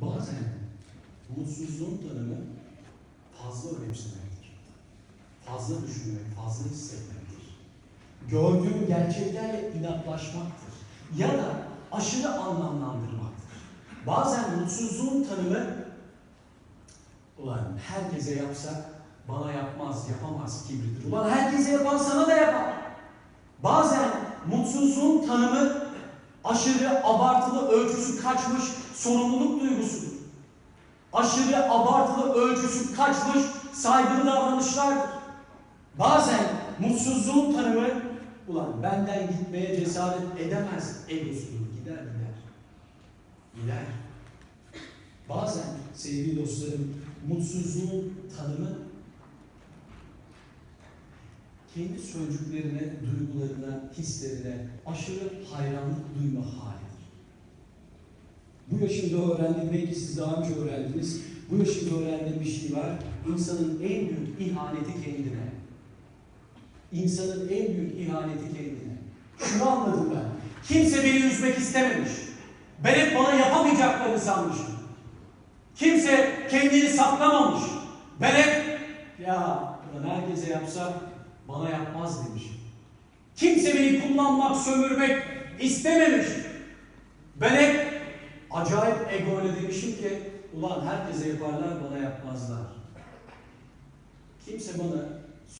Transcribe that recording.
Bazen mutsuzluğun tanımı fazla önemsemektir. Fazla düşünmek, fazla hissetmektir. Gördüğün gerçeklerle inatlaşmaktır. Ya da aşırı anlamlandırmaktır. Bazen mutsuzluğun tanımı ulan herkese yapsak bana yapmaz, yapamaz kibridir. Ulan herkese yapan sana da yapar. Bazen mutsuzluğun tanımı aşırı abartılı ölçüsü kaçmış sorumluluk duygusudur. Aşırı abartılı ölçüsü kaçmış saygılı davranışlardır. Bazen mutsuzluğun tanımı ulan benden gitmeye cesaret edemez egosudur. Gider gider. Gider. Bazen sevgili dostlarım mutsuzluğun tanımı kendi sözcüklerine, duygularına, hislerine aşırı hayranlık duyma halidir. Bu yaşımda öğrendim, belki siz daha önce öğrendiniz. Bu yaşımda öğrendiğim bir şey var. İnsanın en büyük ihaneti kendine. İnsanın en büyük ihaneti kendine. Şunu anladım ben. Kimse beni üzmek istememiş. Ben hep bana yapamayacaklarını sanmışım. Kimse kendini saklamamış. Ben hep ya ulan herkese yapsa bana yapmaz demişim. Kimse beni kullanmak, sömürmek istememiş. Acayip ego ile demişim ki ulan herkese yaparlar bana yapmazlar. Kimse bana